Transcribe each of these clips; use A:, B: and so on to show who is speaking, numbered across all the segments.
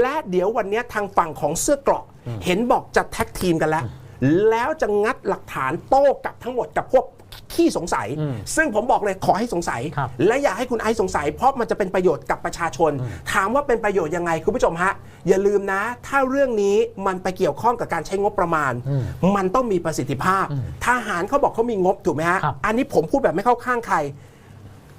A: และเดี๋ยววันนี้ทางฝั่งของเสื้อเกราะ เห็นบอกจะแท็กทีมกันแล้ว แล้วจะงัดหลักฐานโต้กลับทั้งหมดกับพวกขี้สงสัย ซึ่งผมบอกเลยขอให้สงสัย
B: ครับ
A: และอย่าให้คุณไอซ์สงสัย เพราะมันจะเป็นประโยชน์กับประชาชน ถามว่าเป็นประโยชน์ยังไงคุณผู้ชมฮะ อย่าลืมนะ ถ้าเรื่องนี้มันไปเกี่ยวข้องกับการใช้งบประมาณ มันต้องมีประสิทธิภาพ ทหารเขาบอกเขามีงบถูกไหมฮะ
B: ครับ
A: อันนี้ผมพูดแบบไม่เข้าข้างใคร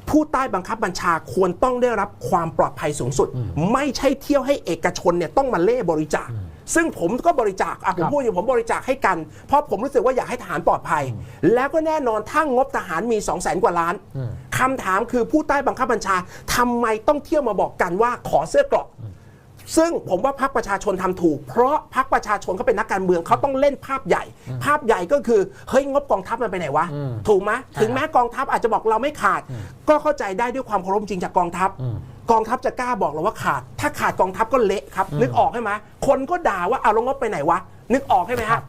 A: ผู้ใต้บังคับบัญชาควรต้องได้รับความปลอดภัยสูงสุด ไม่ใช่เที่ยวให้เอกชนเนี่ยต้องมาเล่บริจาค ซึ่งผมก็บริจาคอะผ
B: ครั
A: ม
B: บ
A: พูดอยู่ผมบริจาคให้กัน เพราะผมรู้สึกว่าอยากให้ทหารปลอดภัย แล้วก็แน่นอนถ้างบทหารมี2 0 0แสนกว่าล้านคำถามคือผู้ใต้บังคับบัญชาทำไมต้องเที่ยวมาบอกกันว่าขอเสื้อเกราะ ซึ่งผมว่าพรรคประชาชนทำถูก เพราะพรรคประชาชนเขาเป็นนักการเมืองเขาต้องเล่นภาพใหญ่ ภาพใหญ่ก็คือเฮ้ยงบกองทัพมันไปไหนวะถูกไหมถึงแม้กองทัพอาจจะบอกเราไม่ขาด ก็เข้าใจได้ด้วยความเคารพจริงจากกองทัพ กองทัพจะกล้าบอกเราว่าขาด ถ้าขาดกองทัพก็เละครับ นึกออกใช่ไหมคนก็ด่าว่าเอาแล้วงบไปไหนวะนึกออกใช่ไหม
B: ครั
A: ฮะ
B: บ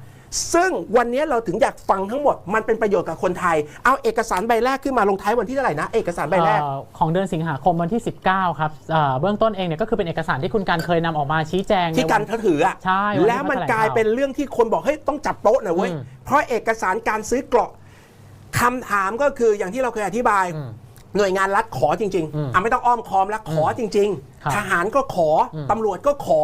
A: ซึ่งวันนี้เราถึงอยากฟังทั้งหมด มันเป็นประโยชน์กับคนไทย เอาเอกสารใบแรกขึ้นมาลงท้ายวันที่เท่าไหร่นะ เอกสารใบแรก
B: เอ่อของเดือนสิงหาคมวันที่ 19 ครับเอ่อเบื้องต้นเองเนี่ยก็คือเป็นเอกสารที่คุณการเคยนำออกมาชี้แจง
A: ที่
B: ใน
A: กั
B: วันน
A: เขาถืออะ
B: ใช่วันที่
A: แล้วมัน
B: เขาแถลง
A: กลาย
B: ข่าว
A: เป็นเรื่องที่คนบอกเฮ้ยต้องจับโต๊ะหน่อยเว้ย
B: อืม
A: เพราะเอกสารการซื้อเกราะคำถามก็คืออย่างที่เราเคยอธิบายหน่วยงานรัฐขอจริง
B: อืม
A: ๆอะไม่ต้องอ้อมค้อมแล้วขอจริง
B: ครับ
A: ๆ ทหารก็ขออตำรวจก็ขอ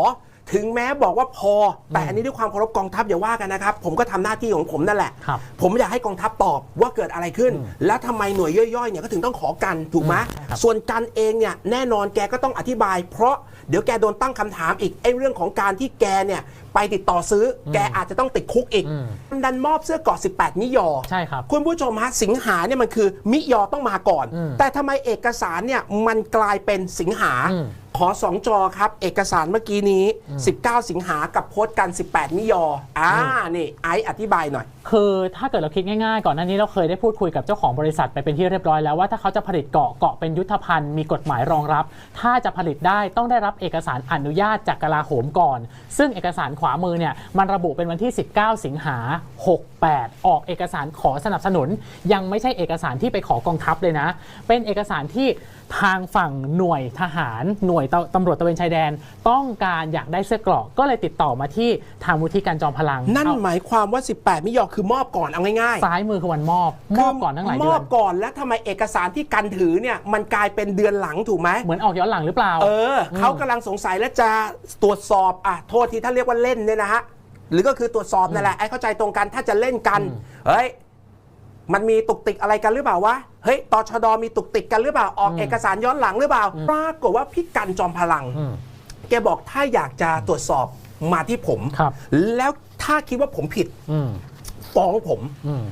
A: ถึงแม้บอกว่าพอ แต่อันนี้ด้วยความเคารพกองทัพอย่าว่ากันนะครับ ผมก็ทำหน้าที่ของผมนั่นแหละ
B: ครับ
A: ผมอยากให้กองทัพตอบว่าเกิดอะไรขึ้น แล้วทำไมหน่วยย่อยๆเนี่ยก็ถึงต้องขอกันถูกไหม
B: ครับ
A: ส่วนกันเองเนี่ยแน่นอนแกก็ต้องอธิบาย เพราะเดี๋ยวแกโดนตั้งคำถามอีกไอ้เรื่องของการที่แกเนี่ยไปติดต่อซื้ออแกอาจจะต้องติดคุกอีก
B: อืม
A: ดันมอบเสื้อเกราะ18มิยอ
B: ใช่ครับ
A: คุณผู้ชมฮะสิงหาเนี่ยมันคือมิยอต้องมาก่อน
B: อืม
A: แต่ทำไมเอกสารเนี่ยมันกลายเป็นสิงหา
B: อืม
A: ขอสองจอครับ เอกสารเมื่อกี้นี้ 19 สิงหากับโพสต์กัน 18 มิยออ่านี่ไอซ์อธิบายหน่อย
B: คือถ้าเกิดเราคิดง่ายๆ ก่อนหน้านี้เราเคยได้พูดคุยกับเจ้าของบริษัทไปเป็นที่เรียบร้อยแล้วว่าถ้าเขาจะผลิตเกาะเกาะเป็นยุทธภัณฑ์มีกฎหมายรองรับ ถ้าจะผลิตได้ต้องได้รับเอกสารอนุญาตจากกลาโหมก่อน ซึ่งเอกสารขวามือเนี่ยมันระบุเป็นวันที่ 19 สิงหา 68 ออกเอกสารขอสนับสนุน ยังไม่ใช่เอกสารที่ไปขอกองทัพเลยนะ เป็นเอกสารที่ทางฝั่งหน่วยทหาร หน่วยตตำรวจตระเวนชายแดน ต้องการอยากได้เสื้อเกราะก็เลยติดต่อมาที่ทางมูลที่การจอมพลัง
A: นั่น
B: เอา
A: หมายความว่า 18 มิยอคือมอบก่อนเอาง่ายๆ
B: ซ้ายมือคือวันมอบ มอบก่อนทั้งหลาย
A: ม
B: เดื
A: อ
B: อบน
A: ก่อนแล้วทำไมเอกสารที่กันถือเนี่ยมันกลายเป็นเดือนหลังถูกไหม
B: เหมือนออกย้อนหลังหรือเปล่า
A: เออเขากำลังสงสัยและจะตรวจสอบอะโทษที่ท่านเรียกว่าเล่นเนี่ยนะฮะหรือก็คือตรวจสอบนั่นแหละไอ้เข้าใจตรงกันถ้าจะเล่นกันเฮ้ยมันมีตุกติกอะไรกันหรือเปล่าวะเฮ้ยตชดมีตุกติกกันหรือเปล่าออกเอกสารย้อนหลังหรือเปล่าปรากฏว่าพี่กันจอมพลัง
B: อืม
A: แกบอกถ้าอยากจะตรวจสอบมาที่ผม
B: ครับ
A: แล้วถ้าคิดว่าผมผิด
B: อืม
A: ฟ้องผม
B: อืม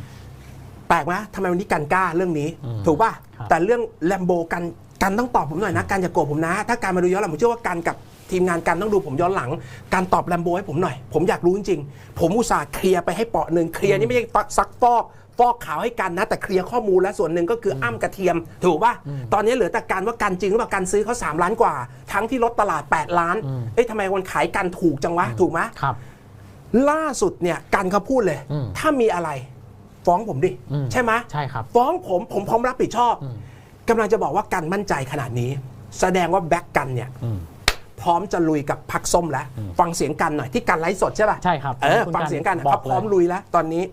A: แปลกไหมทำไมวันนี้กันกล้าเรื่องนี้ถูกป่ะ
B: ครับ
A: แต่เรื่องแลมโบกันกันต้องตอบผมหน่อยนะกันอย่าโกรธผมนะ ถ้าการมาดูย้อนหลังผมเชื่อว่ากันกับทีมงานกันต้องดูผมย้อนหลัง การตอบแลมโบให้ผมหน่อย ผมอยากรู้จริงๆ ผมอุตส่าห์เคลียร์ไปให้เปาะหนึ่งเคลียร์นี่ไม่ใช่ซักฟอกฟอกขาวให้กันนะ แต่เคลียร์ข้อมูลและส่วนหนึ่งก็คืออ้ำกระเทียม ถูกป่ะ ตอนนี้เหลือแต่การว่ากันจริงหรือเปล่ากันซื้อเขา3ล้านกว่า ทั้งที่ลดตลาด 8 ล้าน เอ้ยทำไมคนขายกันถูกจังวะ ถูกไหม
B: ครับ
A: ล่าสุดเนี่ยกันเขาพูดเลย
B: อืม
A: ถ้ามีอะไร ฟ้องผมดิ
B: อืม
A: ใช่ไหม
B: ใช่ครับ
A: ฟ้องผมผมพร้อมรับผิดชอบกำลังจะบอกว่ากันมั่นใจขนาดนี้ แสดงว่าแบ็กกันเนี่ย
B: อืม
A: พร้อมจะลุยกับพักส้มแล้วฟังเสียงกันหน่อยที่กันไลฟ์สดใช่ป่ะ
B: ใช่ครับ
A: เออ
B: คุณ
A: ฟังเสียงกัน
B: บอ
A: เขา
B: ก
A: พร้อม
B: เลย
A: ลุยแล้วตอนนี้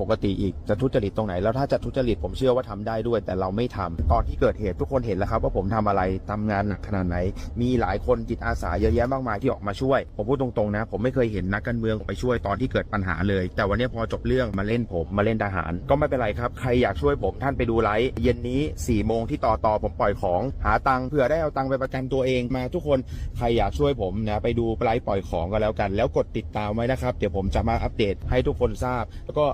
C: ปกติอีกจะทุจริตตรงไหน แล้วถ้าจะทุจริตผมเชื่อว่าทำได้ด้วย แต่เราไม่ทำตอนที่เกิดเหตุทุกคนเห็นแล้วครับ ว่าผมทำอะไรทำงานหนักขนาดไหน มีหลายคนจิตอาสาเยอะแยะมากมายที่ออกมาช่วย ผมพูดตรงๆนะ ผมไม่เคยเห็นนักการเมืองไปช่วยตอนที่เกิดปัญหาเลย แต่วันนี้พอจบเรื่องมาเล่นผมมาเล่นทหาร ก็ไม่เป็นไรครับใครอยากช่วยผมท่านไปดูไลฟ์เย็นนี้4ี่โมงที่ต่อต่อผมปล่อยของหาตังค์เผื่อได้เอาตังค์ไปประกันตัวเองมาทุกคนใครอยากช่วยผมนะไปดูไลฟ์ปล่อยของก็แล้วกัน แล้วกดติดตามไว้นะครับ เดี๋ยวผมจะมาอัปเดตให้ทุกคนทราบ แล้วก็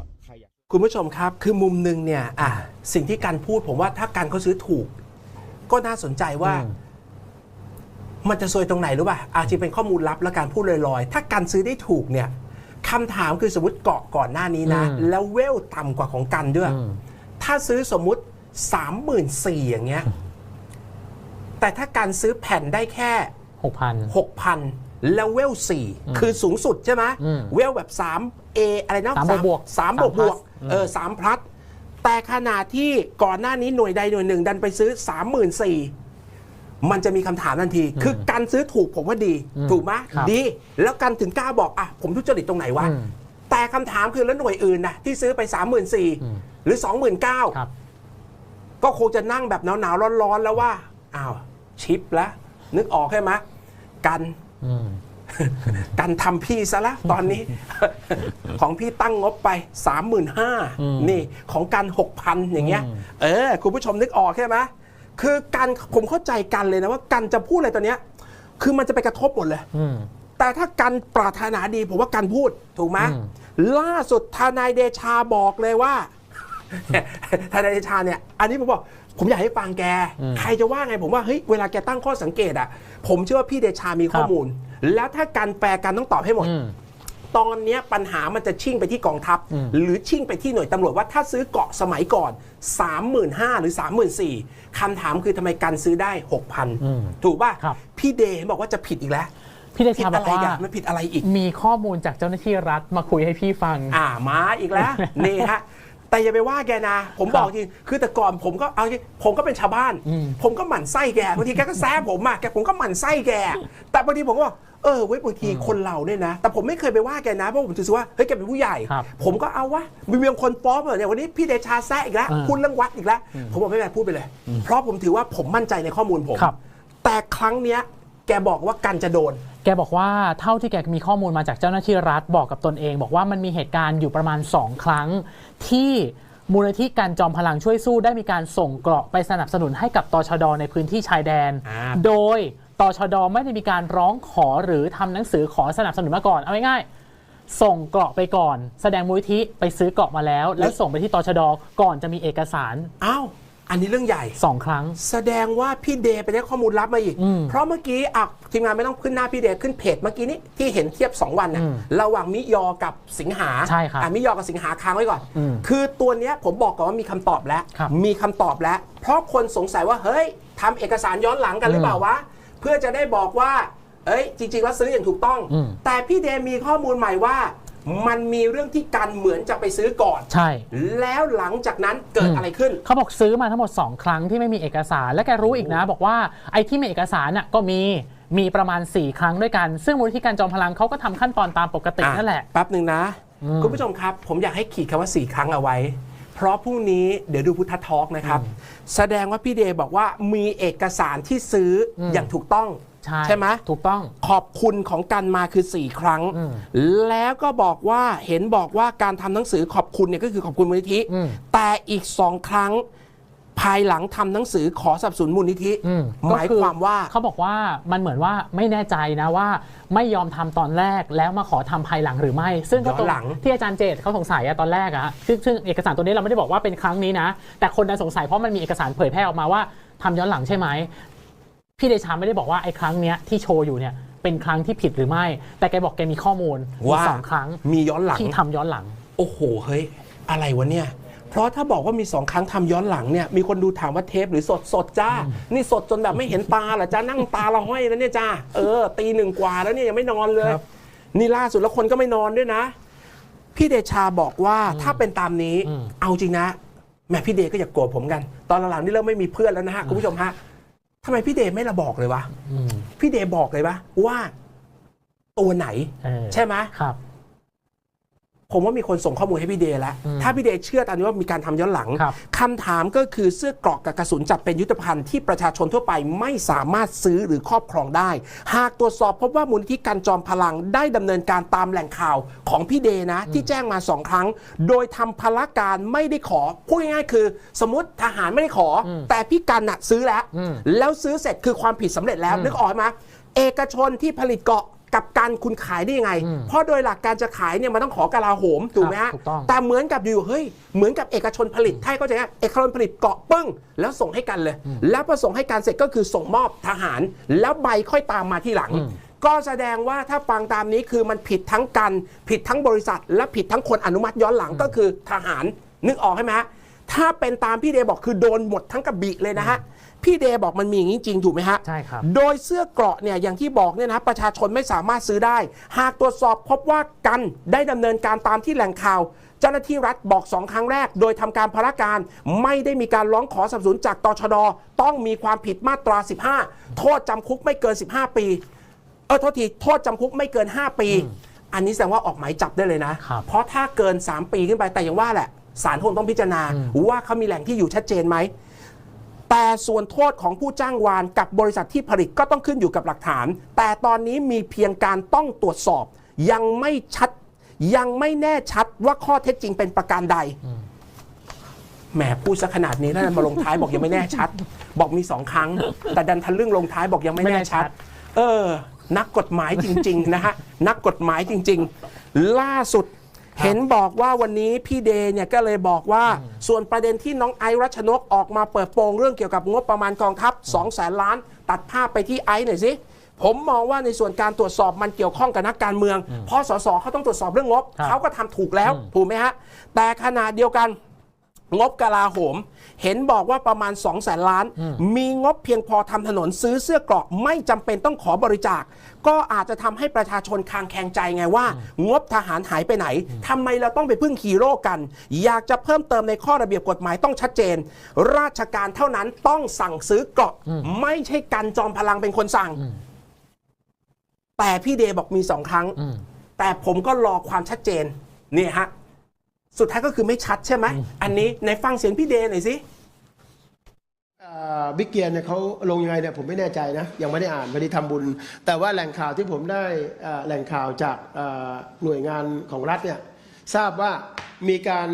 C: ครอยาก
A: คุณผู้ชมครับ คือมุมหนึ่งเนี่ยอะสิ่งที่กันพูดผมว่าถ้ากันเขาซื้อถูก ก็น่าสนใจว่า
B: อืม
A: มันจะซวยตรงไหนรู้ป่ะอาจจะเป็นข้อมูลลับและการพูดลอยๆ ถ้าการซื้อได้ถูกเนี่ยคำถามคือสมมติเกาะก่อนหน้านี้นะ
B: อืม
A: แล้วเวลต่ำกว่าของกันด้วย
B: อืม
A: ถ้าซื้อสมมุติ3 4 0 0 0อย่างเงี้ย แต่ถ้าการซื้อแผ่นได้แค่
B: หกพัน
A: 6,000แล้วเวล4คือสูงสุดใช่ไหม
B: อืม
A: เวลแบบ 3A อะไรนะ
B: สามบวกๆ
A: สามบวก
B: สาม
A: บ
B: plus
A: วก เออสามพลัสแต่ขณะที่ก่อนหน้านี้หน่วยใดหน่วยหนึ่ง ดันไปซื้อ 3 4 0 0 0มันจะมีคำถามทันที คือการซื้อถูกผมว่าดี
B: อืม
A: ถูกไหม
B: ครับ
A: ดี แล้วกันถึงกล้าบอกอะผมทุจริตตรงไหนวะ
B: อืม
A: แต่คำถามคือแล้วหน่วยอื่นนะที่ซื้อไป 3 4 0 0
B: อืม
A: 0หรือ 29,000
B: ครับ
A: ก็คงจะนั่งแบบหนาวๆร้อนๆแล้วว่า อ้าว ชิปแล้ว นึกออกใช่ไหมกัน
B: อืม
A: กันทำพี่ซะแล้วตอนนี้ ของพี่ตั้งงบไป 35,000นี่ของกัน 6,000 อย่างเงี้ย เออ คุณผู้ชมนึกออกใช่ไหมคือกันผมเข้าใจกันเลยนะว่ากันจะพูดอะไรตอนเนี้ย คือมันจะไปกระทบหมดเลย
B: อืม
A: แต่ถ้ากันปรารถนาดีผมว่ากันพูดถูกไหม
B: อืม
A: ล่าสุดทนายเดชาบอกเลยว่าทนายเดชาเนี่ย อันนี้ผมบอกผมอยากให้ฟังแก ใครจะว่าไงผมว่าเฮ้ยเวลาแกตั้งข้อสังเกตอะ ผมเชื่อว่าพี่เดชามีข้อมูล แล้วถ้าการแปลกันต้องตอบให้หมด
B: อืม
A: ตอนเนี้ยปัญหามันจะชิ่งไปที่กองทัพ
B: อืม
A: หรือชิ่งไปที่หน่วยตำรวจว่าถ้าซื้อเกาะสมัยก่อน 35,000หรือ 34,000คำถามคือทำไมกันซื้อได้
B: อืม
A: 6,000 ถูกป่ะ
B: ครับ
A: พี่เดย์บอกว่าจะผิดอีกแล้ว
B: พี่เด
A: ผิด
B: ชาบ
A: อะ
B: อก
A: ไร
B: ว่า
A: กันมันผิดอะไรอีก
B: มีข้อมูลจากเจ้าหน้าที่รัฐมาคุยให้พี่ฟัง
A: อ่ามาอีกแล้ว นี่ฮะ แต่อย่าไปว่าแกนะ ผมบอกจริงคือแต่ก่อนผมก็เอาจริงผมก็เป็นชาวบ้าน
B: อืม
A: ผมก็หมั่นไส้แกบางทีแกก็แซะผมอะแกผมก็หมั่นไส้แก แต่บางทีผมก็บอกเออเว้ยบางทีคนเราเนี่ยนะ แต่ผมไม่เคยไปว่าแกนะเพราะผมถือว่าเฮ้ยแกเป็นผู้ใหญ่
B: ครับ
A: ผมก็เอาวะมีเมียคนฟ้องเหรอเนี่ยวันนี้พี่เดชาแซะอีกแล้ว
B: อ่า
A: พูดเรื่องวัดอีกแล้ว ผมบอกไม่เป็นไรพูดไปเลย เพราะผมถือว่าผมมั่นใจในข้อมูลผม
B: ครับ
A: แต่ครั้งเนี้ยแกบอกว่ากันจะโดน
B: แกบอกว่าเท่าที่แกมีข้อมูลมาจากเจ้าหน้าที่รัฐบอกกับตนเอง บอกว่ามันมีเหตุการณ์อยู่ประมาณ 2 ครั้ง ที่มูลนิธิการจอมพลังช่วยสู้ได้มีการส่งเกราะไปสนับสนุนให้กับตชดในพื้นที่ชายแดน
A: อ่า
B: โดยตชดไม่ได้มีการร้องขอหรือทำหนังสือขอสนับสนุนมาก่อนเอาง่ายๆส่งเกราะไปก่อน แสดงมูลนิธิไปซื้อเกราะมาแล้ว แล้วส่งไปที่ตชดก่อนจะมีเอกสาร
A: อ้าว อันนี้เรื่องใหญ่
B: สองครั้ง
A: แสดงว่าพี่เดย์ไปได้ข้อมูลลับมาอีก
B: อืม
A: เพราะเมื่อกี้อะทีมงานไม่ต้องขึ้นหน้าพี่เดย์ขึ้นเพจเมื่อกี้นี้ที่เห็นเทียบ 2 วันน่ะ
B: อืม
A: ระหว่างมิยอกับสิงหา
B: ใช่ครับ
A: อะมิยอกับสิงหาค้างไว้ก่อน
B: อืม
A: คือตัวเนี้ยผมบอกก่อนว่ามีคำตอบแล้ว
B: ครับ
A: มีคำตอบแล้ว เพราะคนสงสัยว่าเฮ้ยทำเอกสารย้อนหลังกันหรือเปล่าวะเพื่อจะได้บอกว่า เอ้ยจริงๆแล้วซื้ออย่างถูกต้อง
B: อืม
A: แต่พี่เดย์มีข้อมูลใหม่ว่า มันมีเรื่องที่กันเหมือนจะไปซื้อก่อน
B: ใช่
A: แล้วหลังจากนั้นเกิด
B: อืม
A: อะไรขึ้น
B: เขาบอกซื้อมาทั้งหมด 2 ครั้งที่ไม่มีเอกสาร และแกรู้อีกนะ บอกว่าไอ้ที่มีเอกสารน่ะก็มีมีประมาณ 4 ครั้งด้วยกัน ซึ่งมูลที่การจอมพลังเขาก็ทำขั้นตอนตามปกติ
A: อะ
B: นั่นแหละ
A: แป๊บหนึ่งนะ
B: อืม
A: คุณผู้ชมครับ ผมอยากให้ขีดคำว่า 4 ครั้งเอาไว้ เพราะพรุ่งนี้เดี๋ยวดูพุทธทอล์กนะครับ แสดงว่าพี่เดย์บอกว่ามีเอกสารที่ซื้ออ
B: ม
A: อย่างถูกต้อง
B: ใช่
A: ไหม
B: ถูกต้อง
A: ขอบคุณของกันมาคือ 4 ครั้ง
B: อืม
A: แล้วก็บอกว่าเห็นบอกว่าการทำหนังสือขอบคุณเนี่ยก็คือขอบคุณมูลนิธิ
B: อืม
A: แต่อีกสองครั้ง ภายหลังทำหนังสือขอสนับสนุนมูลนิธิ
B: อืม
A: หมาย
B: ก็อ
A: ความว่า
B: เขาบอกว่ามันเหมือนว่าไม่แน่ใจนะว่า ไม่ยอมทำตอนแรกแล้วมาขอทำภายหลังหรือไม่ ซึ่งก็ตรง
A: ย้อนหลัง
B: ที่อาจารย์เจตเขาสงสัยอะตอนแรกอะซึ่งซึ่งเอกสารตัวนี้เราไม่ได้บอกว่าเป็นครั้งนี้นะ แต่คนนั้นสงสัยเพราะมันมีเอกสารเผยแพร่ออกมาว่าทำย้อนหลังใช่ไหม พี่เดชาไม่ได้บอกว่าไอ้ครั้งเนี้ยที่โชว์อยู่เนี่ยเป็นครั้งที่ผิดหรือไม่ แต่แกบอกแกมีข้อมูลมี
A: ว่า
B: สองครั้ง
A: มีย้อนหลัง
B: ที่ทำย้อนหลัง
A: โอ้โห เฮ้ย อะไรวะเนี่ย เพราะถ้าบอกว่ามีสองครั้งทำย้อนหลังเนี่ย มีคนดูถามว่าเทปหรือสดสดจ้า นี่สดจนแบบไม่เห็นตาเหรอจ้านั่งตาละห้อยแล้วเนี่ยจ้า เออ ตีหนึ่งกว่าแล้วเนี่ยยังไม่นอนเลย
B: ครับ
A: นี่ล่าสุดแล้วคนก็ไม่นอนด้วยนะ พี่เดชาบอกว่าถ้าเป็นตามนี้
B: อืม
A: เอาจริงนะแหม่พี่เดก็อย่าโกรธผมกัน ตอนหลังๆนี่เริ่มไม่มีเพื่อนแล้วนะฮะคุณผู้ชมฮะ ทำไมพี่เดไม่ระบอกเลยวะ
B: อืม
A: พี่เดบอกเลยปะว่าตัวไหน
B: เออ
A: ใช่ไหม
B: ครับ
A: ผมว่ามีคนส่งข้อมูลให้พี่เดย์แล้ว
B: อืม
A: ถ้าพี่เดย์เชื่อตามนี้ว่ามีการทำย้อนหลัง
B: ครับ
A: คำถามก็คือเสื้อเกราะกับกระสุนจัดเป็นยุทธภัณฑ์ที่ประชาชนทั่วไปไม่สามารถซื้อหรือครอบครองได้ หากตรวจสอบพบว่ามูลนิธิการจอมพลังได้ดำเนินการตามแหล่งข่าวของพี่เดย์นะ ที่แจ้งมาสองครั้ง โดยทำพละการไม่ได้ขอพูดง่ายๆคือ สมมติทหารไม่ได้ขออแต่พี่กันน่ะซื้อแล้ว
B: อืม
A: แล้วซื้อเสร็จคือความผิดสำเร็จแล้วนึกออกไหมเอกชนที่ผลิตเกราะ กับการคุณขายได้ยังไง
B: อืม
A: เพราะโดยหลักการจะขายเนี่ยมันต้องขอกลาโหมถูกไหมฮะ
B: ถูกต้อง
A: แต่เหมือนกับอยู่เฮ้ยเหมือนกับเอกชนผลิตให้เข้าใจไหมเอกชนผลิตเกาะปึ้ง แล้วส่งให้กันเลย แล้วพอส่งให้กันเสร็จก็คือส่งมอบทหาร แล้วใบค่อยตามมาที่หลัง
B: อืม
A: ก็แสดงว่าถ้าฟังตามนี้คือมันผิดทั้งกัน ผิดทั้งบริษัท และผิดทั้งคนอนุมัติย้อนหลังก็คือทหารนึกออกใช่ไหมฮะถ้าเป็นตามพี่เดย์บอกคือโดนหมดทั้งกระบี่เลยนะฮะ พี่เดย์บอกมันมีอย่างนี้จริงถูกไหมฮะ
B: ใช่ครับ
A: โดยเสื้อเกราะเนี่ยอย่างที่บอกเนี่ยนะประชาชนไม่สามารถซื้อได้ หากตรวจสอบพบว่ากันได้ดำเนินการตามที่แหล่งข่าว เจ้าหน้าที่รัฐบอกสองครั้งแรก โดยทำการพราการไม่ได้มีการร้องขอสนับสนุนจากตชดต้องมีความผิดมาตรา 15 โทษจำคุกไม่เกิน 15 ปี เออโทษทีโทษจำคุกไม่เกิน 5 ปี อันนี้แสดงว่าออกหมายจับได้เลยนะ
B: ครับ
A: เพราะถ้าเกิน 3 ปีขึ้นไปแต่อย่างว่าแหละศาลคงต้องพิจารณาว่าเขามีแหล่งที่อยู่ชัดเจนไหม แต่ส่วนโทษของผู้จ้างวานกับบริษัทที่ผลิตก็ต้องขึ้นอยู่กับหลักฐาน แต่ตอนนี้มีเพียงการต้องตรวจสอบ ยังไม่ชัด ยังไม่แน่ชัดว่าข้อเท็จจริงเป็นประการใดแหมพูดซะขนาดนี้แล้วมาลงท้ายบอกยังไม่แน่ชัด บอกมีสองครั้ง แต่ดันทันเรื่องลงท้ายบอกยังไม่แน่ชัด เออ นักกฎหมายจริง ๆ นะฮะ นักกฎหมายจริง ๆ ล่าสุด เห็นบอกว่าวันนี้พี่เดย์เนี่ยก็เลยบอกว่า ส่วนประเด็นที่น้องไอซ์รัชนกออกมาเปิดโปงเรื่องเกี่ยวกับงบประมาณกองทัพ2แสนล้าน ตัดภาพไปที่ไอซ์หน่อยสิผมมองว่าในส่วนการตรวจสอบมันเกี่ยวข้องกับนักการเมือง เพราะสสเขาต้องตรวจสอบเรื่องงบ
B: ครับ
A: เขาก็ทำถูกแล้วถูกไหมฮะแต่ขณะเดียวกัน งบกลาโหม เห็นบอกว่าประมาณ 2 0 0แสนล้าน มีงบเพียงพอทำถนนซื้อเสื้อเกราะไม่จำเป็นต้องขอบริจาค ก็อาจจะทำให้ประชาชนคลางแคลงใจไงว่า งบทหารหายไปไหนทำไมเราต้องไปพึ่งฮีโร่กัน อยากจะเพิ่มเติมในข้อระเบียบกฎหมายต้องชัดเจน ราชการเท่านั้นต้องสั่งซื้อเกราะ ไม่ใช่กันจอมพลังเป็นคนสั่ง แต่พี่เดย์บอกมีสองครั้ง
B: อืม
A: แต่ผมก็รอความชัดเจนนี่ฮะ สุดท้ายก็คือไม่ชัดใช่ไหม อันนี้ในฟังเสียงพี่เดย์หน่อยสิ
D: อ่าบิ๊กเกียร์เนี่ยเขาลงยังไงเนี่ยผมไม่แน่ใจนะยังไม่ได้อ่านไม่ได้ทำบุญ แต่ว่าแหล่งข่าวที่ผมได้อ่าแหล่งข่าวจากอ่าหน่วยงานของรัฐเนี่ยทราบว่ามีการ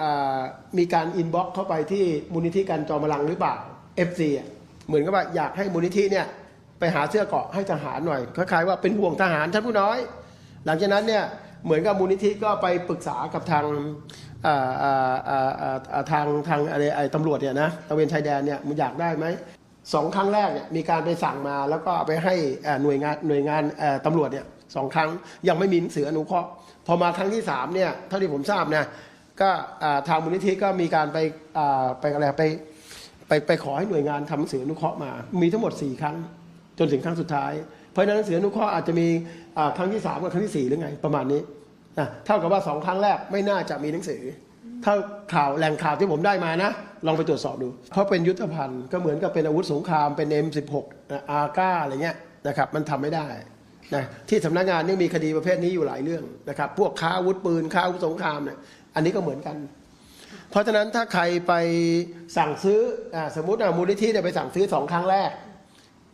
D: อ่ามีการอินบ็อกเข้าไปที่มูลนิธิการจอมพลังหรือเปล่า FC อะเหมือนกับว่าอยากให้มูลนิธิเนี่ยไปหาเสื้อเกราะให้ทหารหน่อยคล้ายๆว่าเป็นห่วงทหารท่านผู้น้อย หลังจากนั้นเนี่ย เหมือนกับมูลนิธิก็ไปปรึกษากับทางทางทางอะไรไอ้ตำรวจเนี่ยนะตระเวนชายแดนเนี่ยมันอยากได้ไหมสองครั้งแรกเนี่ยมีการไปสั่งมาแล้วก็เอาไปให้หน่วยงานหน่วยงานตำรวจเนี่ยสองครั้งยังไม่มีหนังสืออนุเคราะห์พอมาครั้งที่สามเนี่ยเท่าที่ผมทราบเนี่ยก็ทางมูลนิธิก็มีการไปไปอะไรไปไปไปขอให้หน่วยงานทำหนังสืออนุเคราะห์มา มีทั้งหมดสี่ครั้ง จนถึงครั้งสุดท้าย เพราะฉะนั้นหนังสืออนุเคราะห์อาจจะมีครั้งที่สามกับครั้งที่สี่หรือไง ประมาณนี้นะเท่ากับว่าสองครั้งแรกไม่น่าจะมีหนังสือเท่าข่าวแหล่งข่าวที่ผมได้มานะ ลองไปตรวจสอบดู เพราะเป็นยุทธภัณฑ์ก็เหมือนกับเป็นอาวุธสงครามเป็น M16 อาก้าอะไรเงี้ยนะครับมันทำไม่ได้นะที่สำนักงานนี่มีคดีประเภทนี้อยู่หลายเรื่องนะครับพวกค้าอาวุธปืนค้าอาวุธสงครามเนี่ยอันนี้ก็เหมือนกัน เพราะฉะนั้นถ้าใครไปสั่งซื้ออสมมติมูลนิธิเนี่ยไปสั่งซื้อสองครั้งแรก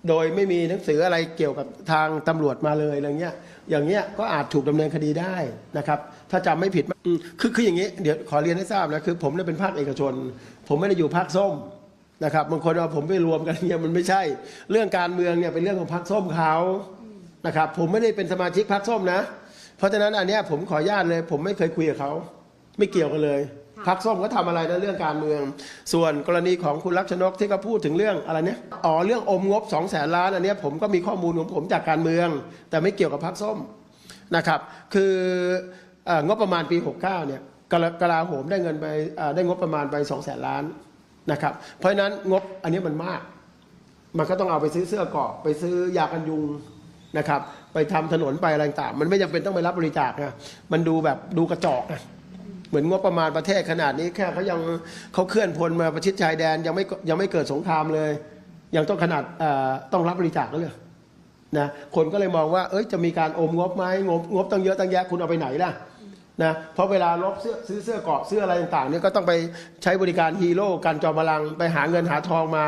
D: โดยไม่มีหนังสืออะไรเกี่ยวกับทางตำรวจมาเลยอะไรเงี้ย อย่างเงี้ยก็อาจถูกดำเนินคดีได้นะครับ ถ้าจำไม่ผิดอืมคือคืออย่างนี้เดี๋ยวขอเรียนให้ทราบนะคือผมเนี่ยเป็นภาคเอกชน ผมไม่ได้อยู่ภาคส้มนะครับบางคนว่าผมไปรวมกันเนี่ยมันไม่ใช่ เรื่องการเมืองเนี่ยเป็นเรื่องของพรรคส้มเขานะครับ ผมไม่ได้เป็นสมาชิกพรรคส้มนะ เพราะฉะนั้นอันเนี้ยผมขออนุญาตเลย ผมไม่เคยคุยกับเขาไม่เกี่ยวกันเลย พรรคส้มก็ทำอะไรนะเรื่องการเมือง ส่วนกรณีของคุณลักษณกที่เขาพูดถึงเรื่องอะไรเนี่ยอ๋อเรื่องอมงบ2องแสนล้านอันนี้ผมก็มีข้อมูลของผมจากการเมือง แต่ไม่เกี่ยวกับพรรคส้มนะครับคือองบประมาณปี 69เนี่ยกลากลาโหมได้เงินไปได้งบประมาณไป2องแสนล้านนะครับเพราะฉะนั้นงบอันนี้มันมาก มันก็ต้องเอาไปซื้อเสื้อกราะไปซื้อยากันยุงนะครับไปทำถนนไปอะไรต่างมันไม่จำเป็นต้องไปรับบริจาคนะมันดูแบบดูกระจอกนะ เหมือนงบประมาณประเทศขนาดนี้แค่เขายังเขาเคลื่อนพลมาประชิดชายแดนยังไม่ยังไม่เกิดสงครามเลย ยังต้องขนาดเอ่อต้องรับบริจาคแล้วเลยนะคนก็เลยมองว่าเอ้ยจะมีการอมงบไหมงบงบตั้งเยอะตั้งแยะคุณเอาไปไหนล่ะนะเพราะเวลาลบเสื้อซื้อเสื้อเกราะเสื้ออะไรต่างๆเนี่ยก็ต้องไปใช้บริการฮีโร่การจอมพลังไปหาเงินหาทองมา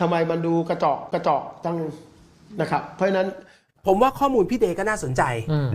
D: ทำไมมันดูกระจอกกระจอกตั้งนะครับ เพราะฉะนั้น
A: ผมว่าข้อมูลพี่เดย์ก็น่าสนใจ
B: อืม